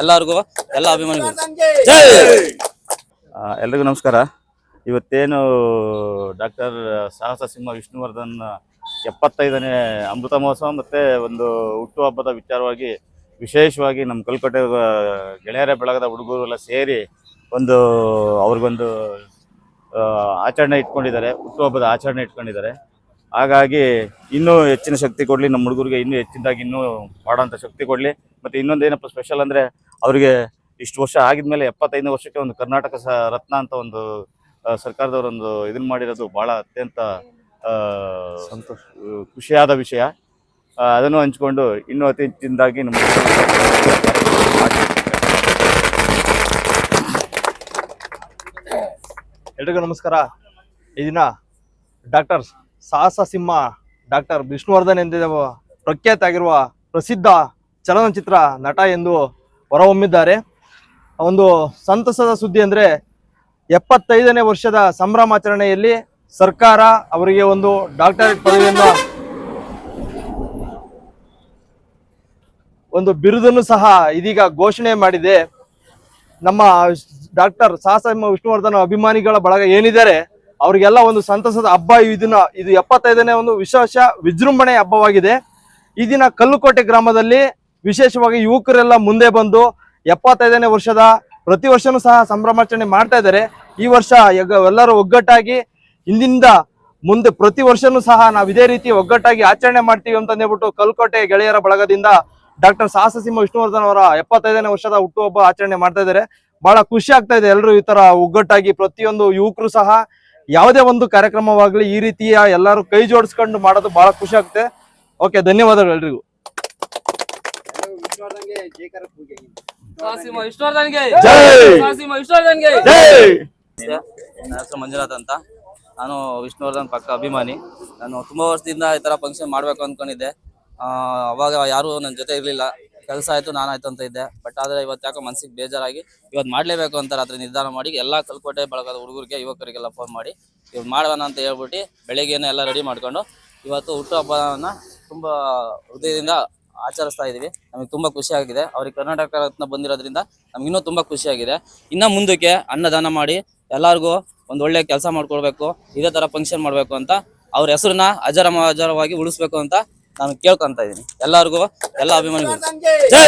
ಎಲ್ಲರಿಗೂ ಎಲ್ಲ ಅಭಿಮಾನಿಗಳು. ಎಲ್ರಿಗೂ ನಮಸ್ಕಾರ. ಇವತ್ತೇನು ಡಾಕ್ಟರ್ ಸಾಹಸ ಸಿಂಹ ವಿಷ್ಣುವರ್ಧನ್ ಎಪ್ಪತ್ತೈದನೇ ಅಮೃತ ಮಹೋತ್ಸವ ಮತ್ತೆ ಒಂದು ಹುಟ್ಟುಹಬ್ಬದ ವಿಚಾರವಾಗಿ ವಿಶೇಷವಾಗಿ ನಮ್ಮ ಕಲ್ಕಟ್ಟೆ ಗೆಳೆಯರ ಬೆಳಗದ ಹುಡುಗರು ಎಲ್ಲ ಸೇರಿ ಒಂದು ಅವ್ರಿಗೊಂದು ಆಚರಣೆ ಇಟ್ಕೊಂಡಿದ್ದಾರೆ ಹುಟ್ಟುಹಬ್ಬದ ಆಚರಣೆ ಇಟ್ಕೊಂಡಿದ್ದಾರೆ. ಹಾಗಾಗಿ ಇನ್ನೂ ಹೆಚ್ಚಿನ ಶಕ್ತಿ ಕೊಡಲಿ ನಮ್ಮ ಹುಡುಗರಿಗೆ ಇನ್ನೂ ಹೆಚ್ಚಿನದಾಗಿ ಇನ್ನೂ ಮಾಡೋಂಥ ಶಕ್ತಿ ಕೊಡಲಿ. ಮತ್ತು ಇನ್ನೊಂದು ಏನಪ್ಪ ಸ್ಪೆಷಲ್ ಅಂದರೆ ಅವರಿಗೆ ಇಷ್ಟು ವರ್ಷ ಆಗಿದ್ಮೇಲೆ ಎಪ್ಪತ್ತೈದು ವರ್ಷಕ್ಕೆ ಒಂದು ಕರ್ನಾಟಕ ಸ ರತ್ನ ಅಂತ ಒಂದು ಸರ್ಕಾರದವರೊಂದು ಇದನ್ನ ಮಾಡಿರೋದು ಭಾಳ ಅತ್ಯಂತ ಸಂತೋಷ. ಖುಷಿಯಾದ ವಿಷಯ. ಅದನ್ನು ಹಂಚ್ಕೊಂಡು ಇನ್ನೂ ಅತಿ ಹೆಚ್ಚಿನದಾಗಿ ನಮ್ಮ ಎಲ್ರಿಗೂ ನಮಸ್ಕಾರ. ಈ ದಿನ ಡಾಕ್ಟರ್ ಸಾಹಸ ಸಿಂಹ ಡಾಕ್ಟರ್ ವಿಷ್ಣುವರ್ಧನ್ ಎಂದ ಪ್ರಖ್ಯಾತ ಆಗಿರುವ ಪ್ರಸಿದ್ಧ ಚಲನಚಿತ್ರ ನಟ ಎಂದು ಹೊರಹೊಮ್ಮಿದ್ದಾರೆ. ಒಂದು ಸಂತಸದ ಸುದ್ದಿ ಅಂದರೆ ಎಪ್ಪತ್ತೈದನೇ ವರ್ಷದ ಸಂಭ್ರಮಾಚರಣೆಯಲ್ಲಿ ಸರ್ಕಾರ ಅವರಿಗೆ ಒಂದು ಡಾಕ್ಟರೇಟ್ ಪದವಿಯನ್ನು ಒಂದು ಬಿರುದನ್ನು ಸಹ ಇದೀಗ ಘೋಷಣೆ ಮಾಡಿದೆ. ನಮ್ಮ ಡಾಕ್ಟರ್ ಸಾಹಸ ವಿಷ್ಣುವರ್ಧನ್ ಅಭಿಮಾನಿಗಳ ಬಳಗ ಏನಿದ್ದಾರೆ? ಅವರಿಗೆಲ್ಲ ಒಂದು ಸಂತಸದ ಹಬ್ಬ ಈ ದಿನ. ಇದು ಎಪ್ಪತ್ತೈದನೇ ಒಂದು ವಿಶೇಷ ವಿಜೃಂಭಣೆ ಹಬ್ಬವಾಗಿದೆ. ಈ ದಿನ ಕಲ್ಲುಕೋಟೆ ಗ್ರಾಮದಲ್ಲಿ ವಿಶೇಷವಾಗಿ ಯುವಕರೆಲ್ಲ ಮುಂದೆ ಬಂದು ಎಪ್ಪತ್ತೈದನೇ ವರ್ಷದ ಪ್ರತಿ ವರ್ಷನೂ ಸಹ ಸಂಭ್ರಮಾಚರಣೆ ಮಾಡ್ತಾ ಇದ್ದಾರೆ. ಈ ವರ್ಷ ಎಲ್ಲರೂ ಒಗ್ಗಟ್ಟಾಗಿ ಹಿಂದಿನಿಂದ ಮುಂದೆ ಪ್ರತಿ ವರ್ಷನೂ ಸಹ ನಾವು ಇದೇ ರೀತಿ ಒಗ್ಗಟ್ಟಾಗಿ ಆಚರಣೆ ಮಾಡ್ತೀವಿ ಅಂತ ಅಂದ್ಬಿಟ್ಟು ಕಲ್ಕೋಟೆ ಗೆಳೆಯರ ಬಳಗದಿಂದ ಡಾಕ್ಟರ್ ಸಾಹಸಿಂಹ ವಿಷ್ಣುವರ್ಧನ್ ಅವರ ಎಪ್ಪತ್ತೈದನೇ ವರ್ಷದ ಹುಟ್ಟುಹಬ್ಬ ಆಚರಣೆ ಮಾಡ್ತಾ ಇದ್ದಾರೆ. ಬಹಳ ಖುಷಿ ಆಗ್ತಾ ಇದೆ ಎಲ್ಲರೂ ಈ ತರ ಒಗ್ಗಟ್ಟಾಗಿ ಪ್ರತಿಯೊಂದು ಯುವಕರು ಸಹ ಯಾವುದೇ ಒಂದು ಕಾರ್ಯಕ್ರಮವಾಗಲಿ ಈ ರೀತಿಯ ಎಲ್ಲರೂ ಕೈ ಜೋಡಿಸ್ಕೊಂಡು ಮಾಡೋದು ಬಹಳ ಖುಷಿ ಆಗುತ್ತೆ. ಓಕೆ ಧನ್ಯವಾದಗಳು ಎಲ್ರಿಗೂ. ನನ್ನ ಹೆಸರು ಮಂಜುನಾಥ್ ಅಂತ. ನಾನು ವಿಷ್ಣುವರ್ಧನ್ ಪಕ್ಕ ಅಭಿಮಾನಿ. ನಾನು ತುಂಬಾ ವರ್ಷದಿಂದ ಈ ತರ ಫಂಕ್ಷನ್ ಮಾಡ್ಬೇಕು ಅನ್ಕೊಂಡಿದ್ದೆ. ಆ, ಅವಾಗ ಯಾರು ನನ್ನ ಜೊತೆ ಇರ್ಲಿಲ್ಲ. ಕೆಲಸ ಆಯ್ತು ನಾನಾಯ್ತು ಅಂತ ಇದ್ದೆ. ಬಟ್ ಆದ್ರೆ ಇವತ್ತು ಯಾಕೋ ಮನ್ಸಿಗೆ ಬೇಜಾರಾಗಿ ಇವತ್ತು ಮಾಡಲೇಬೇಕು ಅಂತ ರಾತ್ರಿ ನಿರ್ಧಾರ ಮಾಡಿ ಎಲ್ಲಾ ಕಲ್ಕೋಟೆ ಬಳಗದ ಹುಡುಗರಿಗೆ, ಯುವಕರಿಗೆಲ್ಲ ಫೋನ್ ಮಾಡಿ ಇವತ್ತು ಮಾಡೋಣ ಅಂತ ಹೇಳ್ಬಿಟ್ಟು ಬೆಳಿಗ್ಗೆನೆ ಎಲ್ಲ ರೆಡಿ ಮಾಡ್ಕೊಂಡು ಇವತ್ತು ಹುಟ್ಟುಹಬ್ಬನ ತುಂಬಾ ಹೃದಯದಿಂದ ಆಚರಿಸ್ತಾ ಇದೀವಿ. ನಮಗೆ ತುಂಬಾ ಖುಷಿ ಆಗಿದೆ. ಅವ್ರಿಗೆ ಕರ್ನಾಟಕ ರತ್ನ ಬಂದಿರೋದ್ರಿಂದ ನಮ್ಗೆ ಇನ್ನೂ ತುಂಬಾ ಖುಷಿಯಾಗಿದೆ ಇನ್ನ ಮುಂದಕ್ಕೆ ಅನ್ನದಾನ ಮಾಡಿ ಎಲ್ಲರಿಗೂ ಒಂದು ಒಳ್ಳೆ ಕೆಲಸ ಮಾಡ್ಕೊಡ್ಬೇಕು ಇದೇ ತರ ಫಂಕ್ಷನ್ ಮಾಡ್ಬೇಕು ಅಂತ ಅವ್ರ ಹೆಸರನ್ನ ಅಜರ ಅಜರವಾಗಿ ಉಳಿಸ್ಬೇಕು ಅಂತ ನಾನು ಕೇಳ್ಕೊಂತ ಇದೀನಿ ಎಲ್ಲರಿಗೂ ಎಲ್ಲ ಅಭಿಮಾನಿಗಳು ಜೈ!